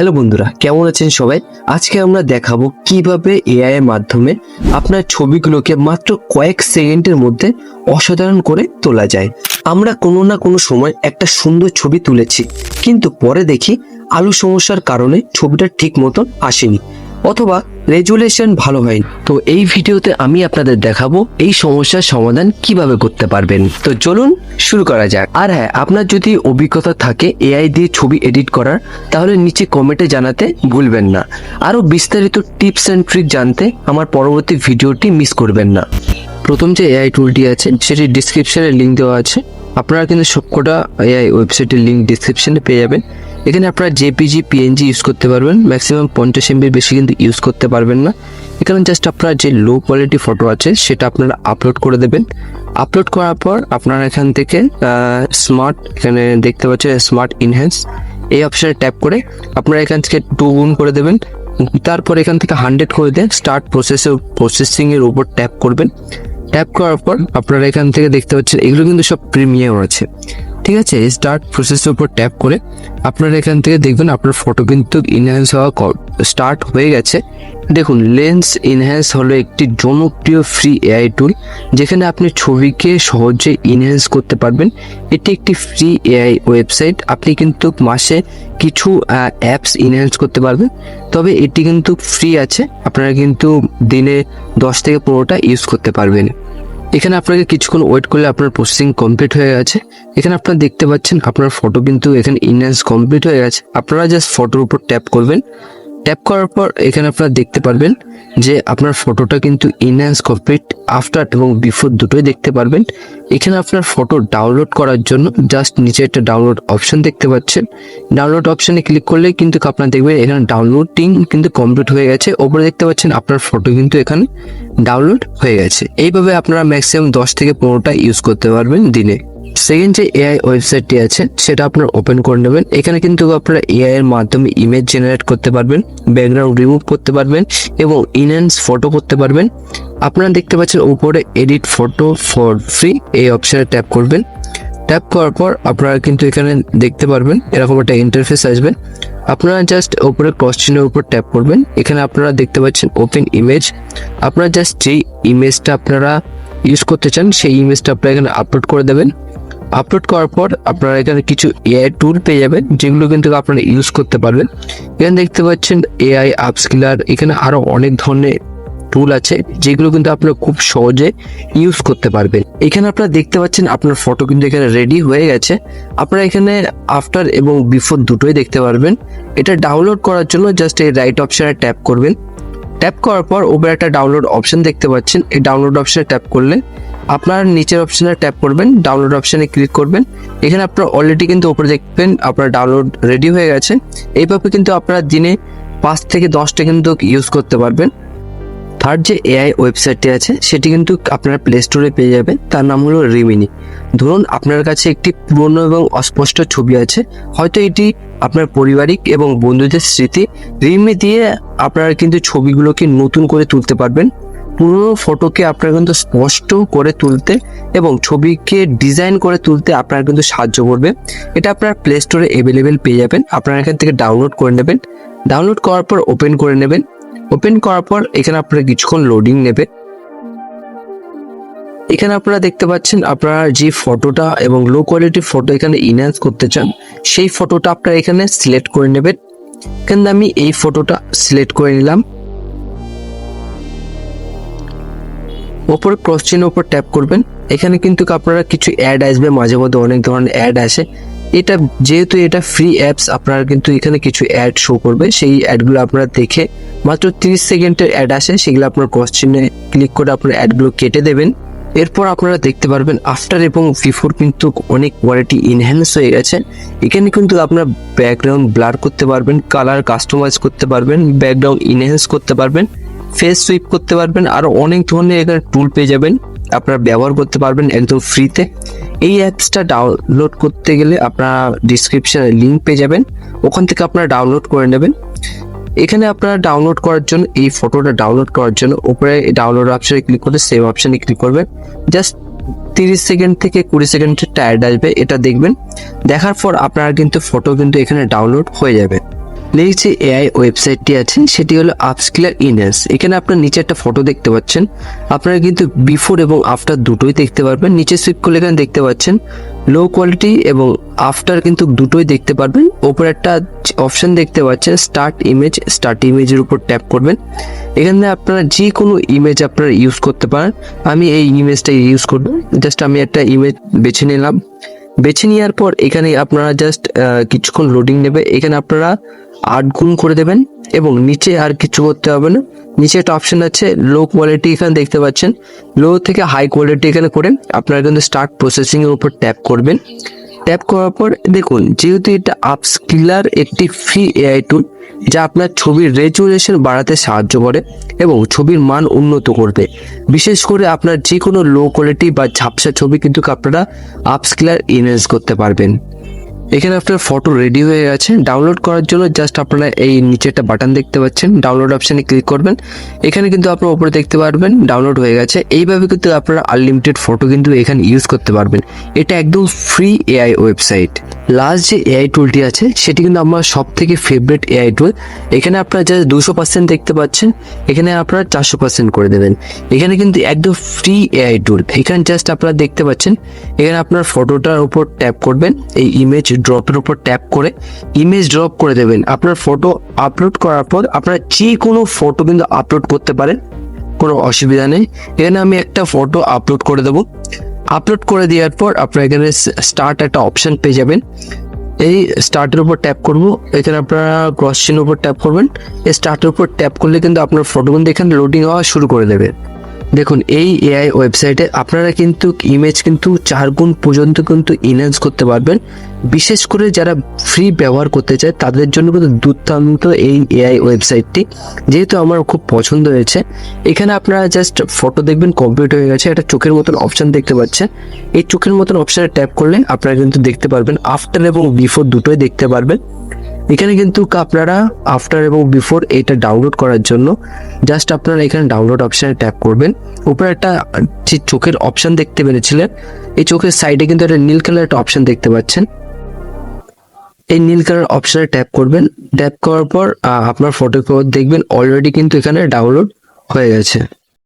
Hello বন্ধুরা, কেমন আছেন সবাই? আজকে আমরা দেখাবো কীভাবে এআই এর মাধ্যমে আপনার ছবিগুলোকে মাত্র কয়েক সেকেন্ডের মধ্যে অসাধারণ করে তোলা যায়। আমরা কোনো না কোনো সময় একটা সুন্দর ছবি তুলেছি, কিন্তু পরে দেখি আলু সমস্যার কারণে ছবিটা ঠিক মতন আসেনি। অথবা রেজুলেশন ভালো হয়নি। তো এই ভিডিওতে আমি আপনাদের দেখাবো এই সমস্যার সমাধান কীভাবে করতে পারবেন। তো চলুন শুরু করা যাক। আর হ্যাঁ আপনার যদি অভিজ্ঞতা থাকে এআই দিয়ে ছবি এডিট করার, তাহলে নিচে কমেন্টে জানাতে ভুলবেন না। আরও বিস্তারিত টিপস অ্যান্ড ট্রিক জানতে আমার পরবর্তী ভিডিওটি মিস করবেন না। প্রথম যে এআই টুলটি আছে সেটি ডিসক্রিপশনে লিঙ্ক দেওয়া আছে। আপনারা কিন্তু সবকটা এআই ওয়েবসাইটের লিঙ্ক ডিসক্রিপশনে পেয়ে যাবেন। এখানে আপনারা জেপিজি পিএনজি ইউজ করতে পারবেন। ম্যাক্সিমাম পঞ্চাশ এমবির বেশি কিন্তু ইউজ করতে পারবেন না। এখানে জাস্ট আপনার যে লো কোয়ালিটি ফটো আছে, সেটা আপনারা আপলোড করে দেবেন। আপলোড করার পর আপনারা এখান থেকে স্মার্ট এখানে দেখতে পাচ্ছেন স্মার্ট ইনহ্যান্স এই অপশানে ট্যাপ করে আপনারা এখান থেকে টু গুণ করে দেবেন। তারপর এখান থেকে হান্ড্রেড করে দেন স্টার্ট প্রসেসিং এর উপর ট্যাপ করবেন। ট্যাপ করার পর আপনারা এখান থেকে দেখতে পাচ্ছেন এগুলো কিন্তু সব প্রিমিয়াম আছে। ঠিক আছে স্টার্ট প্রসেসের উপর ট্যাপ করে আপনারা এখান থেকে দেখবেন আপনার ফটো কিন্তু ইনহ্যান্স হওয়া স্টার্ট হয়ে গেছে। দেখুন লেন্স ইনহ্যান্স হলো একটি জনপ্রিয় ফ্রি এআই টুল যেখানে আপনি ছবিকে সহজে ইনহ্যান্স করতে পারবেন। এটি একটি ফ্রি এআই ওয়েবসাইট আপনি কিন্তু মাসে কিছু অ্যাপস ইনহ্যান্স করতে পারবেন। তবে এটি কিন্তু ফ্রি আছে, আপনারা কিন্তু দিনে দশ থেকে পনেরোটা ইউজ করতে পারবেন। এখানে আপনাকে কিছুক্ষণ ওয়েট করলে আপনার প্রসেসিং কমপ্লিট হয়ে গেছে। এখানে আপনারা দেখতে পাচ্ছেন আপনার ফটো কিন্তু এখানে ইনহ্যান্স কমপ্লিট হয়ে গেছে। আপনারা জাস্ট ফটোর উপর ট্যাপ করবেন। ট্যাপ করার পর এখানে আপনারা দেখতে পারবেন যে আপনার ফটোটা কিন্তু ইনহ্যান্স কমপ্লিট আফটার এবং বিফোর দুটোই দেখতে পারবেন। এখানে আপনার ফটো ডাউনলোড করার জন্য জাস্ট নিচে একটা ডাউনলোড অপশন দেখতে পাচ্ছেন। ডাউনলোড অপশনে ক্লিক করলে কিন্তু আপনার দেখবেন এখানে ডাউনলোডিং কিন্তু কমপ্লিট হয়ে গেছে। ওপরে দেখতে পাচ্ছেন আপনার ফটো কিন্তু এখানে ডাউনলোড হয়ে গেছে। এইভাবে আপনারা ম্যাক্সিমাম দশ থেকে পনেরোটা ইউজ করতে পারবেন দিনে। সেকেন্ড যে এআই ওয়েবসাইটটি আছে, সেটা আপনারা ওপেন করে নেবেন। এখানে কিন্তু আপনারা এআই এর মাধ্যমে ইমেজ জেনারেট করতে পারবেন ব্যাকগ্রাউন্ড রিমুভ করতে পারবেন এবং ইনহ্যান্স ফটো করতে পারবেন। আপনারা দেখতে পাচ্ছেন উপরে এডিট ফটো ফর ফ্রি এই অপশনে ট্যাপ করবেন। ট্যাপ করার পর আপনারা কিন্তু এখানে দেখতে পারবেন, এরকম একটা ইন্টারফেস আসবে। আপনারা জাস্ট ওপরে ক্রস চিহ্নের উপর ট্যাপ করবেন। এখানে আপনারা দেখতে পাচ্ছেন ওপেন ইমেজ আপনারা জাস্ট যেই ইমেজটা আপনারা ইউজ করতে চান, সেই ইমেজটা আপনারা এখানে আপলোড করে দেবেন। আপলোড করার পর আপনারা এখানে কিছু এআই টুল পেয়ে যাবেন, যেগুলো কিন্তু আপনারা ইউজ করতে পারবেন। এখানে দেখতে পাচ্ছেন এআই আপস্কিলার এখানে আরও অনেক ধরনের টুল আছে, যেগুলো কিন্তু আপনারা খুব সহজে ইউজ করতে পারবেন। এখানে আপনারা দেখতে পাচ্ছেন আপনার ফটো কিন্তু এখানে রেডি হয়ে গেছে। আপনারা এখানে আফটার এবং বিফোর দুটোই দেখতে পারবেন। এটা ডাউনলোড করার জন্য জাস্ট এই রাইট অপশনে ট্যাপ করবেন। ট্যাপ করার পর উপরে একটা ডাউনলোড অপশন দেখতে পাচ্ছেন। এই ডাউনলোড অপশনে ট্যাপ করলে আপনার নিচের অপশনে ট্যাপ করবেন ডাউনলোড অপশনে ক্লিক করবেন। এখানে আপনার অলরেডি কিন্তু উপরে দেখবেন আপনার ডাউনলোড রেডি হয়ে গেছে। এইভাবে কিন্তু আপনারা দিনে পাঁচ থেকে দশটা কিন্তু ইউজ করতে পারবেন। থার্ড যে এআই ওয়েবসাইটটি আছে, সেটি কিন্তু আপনারা প্লে স্টোরে পেয়ে যাবেন। তার নাম হলো রিমিনি ধরুন আপনার কাছে একটি পুরনো এবং অস্পষ্ট ছবি আছে। হয়তো এটি আপনার পারিবারিক এবং বন্ধুদের স্মৃতি। রিমি দিয়ে আপনারা কিন্তু ছবিগুলোকে নতুন করে তুলতে পারবেন। পুরনো ফটোকে আপনারা কিন্তু স্পষ্ট করে তুলতে এবং ছবিকে ডিজাইন করে তুলতে আপনার কিন্তু সাহায্য করবে। এটা আপনার প্লে স্টোরে অ্যাভেলেবেল পেয়ে যাবেন। আপনারা এখান থেকে ডাউনলোড করে নেবেন। ডাউনলোড করার পর ওপেন করে নেবেন। ওপেন করার পর এখানে আপনারা কিছুক্ষণ লোডিং নেবে এখানে আপনারা দেখতে পাচ্ছেন আপনারা যে ফটোটা এবং লো কোয়ালিটির ফটো এখানে ইনহ্যান্স করতে চান, সেই ফটোটা আপনারা এখানে সিলেক্ট করে নেবেন। এখানে আমি এই ফটোটা সিলেক্ট করে নিলাম। ওপরে ক্রস চিহ্নের উপর ট্যাপ করবেন। এখানে কিন্তু আপনারা কিছু অ্যাড আসবে, মাঝে মধ্যে অনেক ধরনের অ্যাড আসে। এটা যেহেতু এটা ফ্রি অ্যাপস আপনারা কিন্তু এখানে কিছু অ্যাড শো করবে। সেই অ্যাডগুলো আপনারা দেখে মাত্র তিরিশ সেকেন্ডের অ্যাড আসে, সেগুলো আপনার ক্রস চিহ্নে ক্লিক করে আপনার অ্যাডগুলো কেটে দেবেন। এরপর আপনারা দেখতে পারবেন আফটার এবং বিফোর কিন্তু অনেক কোয়ালিটি ইনহ্যান্স হয়ে গেছে। এখানে কিন্তু আপনার ব্যাকগ্রাউন্ড ব্লার করতে পারবেন কালার কাস্টমাইজ করতে পারবেন ব্যাকগ্রাউন্ড ইনহ্যান্স করতে পারবেন। ফেস সুইপ করতে পারবেন আরও অনেক ধরনের এখানে টুল পেয়ে যাবেন। আপনারা ব্যবহার করতে পারবেন একদম ফ্রিতে এই অ্যাপসটা ডাউনলোড করতে গেলে আপনারা ডিসক্রিপশনে লিঙ্ক পেয়ে যাবেন। ওখান থেকে আপনারা ডাউনলোড করে নেবেন। এখানে আপনারা ডাউনলোড করার জন্য, এই ফটোটা ডাউনলোড করার জন্য উপরে ডাউনলোড অপশনে ক্লিক করে সেভ অপশনে ক্লিক করবেন। জাস্ট তিরিশ সেকেন্ড থেকে কুড়ি সেকেন্ডের টায়ার্ড আসবে, এটা দেখবেন। দেখার পর আপনার কিন্তু ফটো কিন্তু এখানে ডাউনলোড হয়ে যাবে। নেক্সট যে এআই ওয়েবসাইটটি আছে সেটি হলো আপস্কিলার ইনেস এখানে আপনার নিচে একটা ফটো দেখতে পাচ্ছেন। আপনারা কিন্তু বিফোর এবং আফটার দুটোই দেখতে পারবেন। নিচে সুইপ করলে এখানে দেখতে পাচ্ছেন লো কোয়ালিটি এবং আফটার কিন্তু দুটোই দেখতে পারবেন। ওপরে একটা অপশন দেখতে পাচ্ছেন স্টার্ট ইমেজ স্টার্ট ইমেজের উপর ট্যাপ করবেন। এখানে আপনারা যে কোনো ইমেজ আপনারা ইউজ করতে পারেন। আমি এই ইমেজটা ইউজ করব। জাস্ট আমি একটা ইমেজ বেছে নিলাম। বেছে নেওয়ার পর এখানে আপনারা জাস্ট কিছুক্ষণ লোডিং নেবে। এখানে আপনারা আট গুণ করে দেবেন এবং নিচে আর কিছু করতে হবে না। নিচে একটা অপশন আছে লো কোয়ালিটি এখানে দেখতে পাচ্ছেন। লো থেকে হাই কোয়ালিটি এখানে করে আপনারা কিন্তু স্টার্ট প্রসেসিংয়ের উপর ট্যাপ করবেন। ট্যাপ করার পর দেখুন, যেহেতু এটা আপস্কিলার একটি ফ্রি এআই টুল যা আপনার ছবির রেজুলেশন বাড়াতে সাহায্য করে এবং ছবির মান উন্নত করবে। বিশেষ করে আপনার যে কোনো লো কোয়ালিটি বা ঝাপসা ছবি কিন্তু আপনারা আপস্কিলার ইমেজ করতে পারবেন। এখানে আপনার ফটো রেডি হয়ে গেছে। ডাউনলোড করার জন্য জাস্ট আপনারা এই নিচে একটা বাটন দেখতে পাচ্ছেন। ডাউনলোড অপশানে ক্লিক করবেন। এখানে কিন্তু আপনার ওপরে দেখতে পারবেন ডাউনলোড হয়ে গেছে। এইভাবে কিন্তু আপনারা আনলিমিটেড ফটো কিন্তু এখানে ইউজ করতে পারবেন। এটা একদম ফ্রি এআই ওয়েবসাইট লাস্ট যে এআই টুলটি আছে, সেটি কিন্তু আমার সব থেকে ফেভারিট এআই টুল এখানে আপনারা যা দুশো পার্সেন্ট দেখতে পাচ্ছেন, এখানে আপনারা চারশো পার্সেন্ট করে দেবেন। এখানে কিন্তু একদম ফ্রি এআই টুল এখানে জাস্ট আপনারা দেখতে পাচ্ছেন, এখানে আপনার ফটোটার উপর ট্যাপ করবেন, এই ইমেজ ড্রপের উপর ট্যাপ করে ইমেজ ড্রপ করে দেবেন। আপনার ফটো আপলোড করার পর আপনারা যে কোনো ফটো কিন্তু আপলোড করতে পারেন, কোনো অসুবিধা নেই। এখানে আমি একটা ফটো আপলোড করে দেবো। আপলোড করে দেওয়ার পর আপনারা এখানে স্টার্ট একটা অপশন পেয়ে যাবেন। এই স্টার্টের উপর ট্যাপ করব। এখানে আপনারা ক্রস চিহ্ন উপর ট্যাপ করবেন। এই স্টার্টের উপর ট্যাপ করলে কিন্তু আপনার ফটোগুলো এখানে লোডিং হওয়া শুরু করে দেবে। দেখুন, এই এআই ওয়েবসাইটে আপনারা কিন্তু ইমেজ কিন্তু চার গুণ পর্যন্ত কিন্তু ইনহ্যান্স করতে পারবেন। বিশেষ করে যারা ফ্রি ব্যবহার করতে চায়, তাদের জন্য কিন্তু দুর্দান্ত এই এআই ওয়েবসাইটটি যেহেতু আমার খুব পছন্দ হয়েছে। এখানে আপনারা জাস্ট ফটো দেখবেন কমপ্লিট হয়ে গেছে। একটা চোখের মতন অপশন দেখতে পাচ্ছেন। এই চোখের মতন অপশানে ট্যাপ করলে আপনারা কিন্তু দেখতে পারবেন। আফটার এবং বিফোর দুটোই দেখতে পারবেন। এখানে কিন্তু আপনারা আফটার এবং বিফোর এটা ডাউনলোড করার জন্য জাস্ট আপনারা এখানে ডাউনলোড অপশানে ট্যাপ করবেন। উপরে একটা যে চোখের অপশান দেখতে পেরেছিলেন, এই চোখের সাইডে কিন্তু একটা নীল কালার একটা অপশান দেখতে পাচ্ছেন। এই নীল কালার অপশানে ট্যাপ করবেন। ট্যাপ করার পর আপনার ফটো দেখবেন অলরেডি কিন্তু এখানে ডাউনলোড হয়ে গেছে।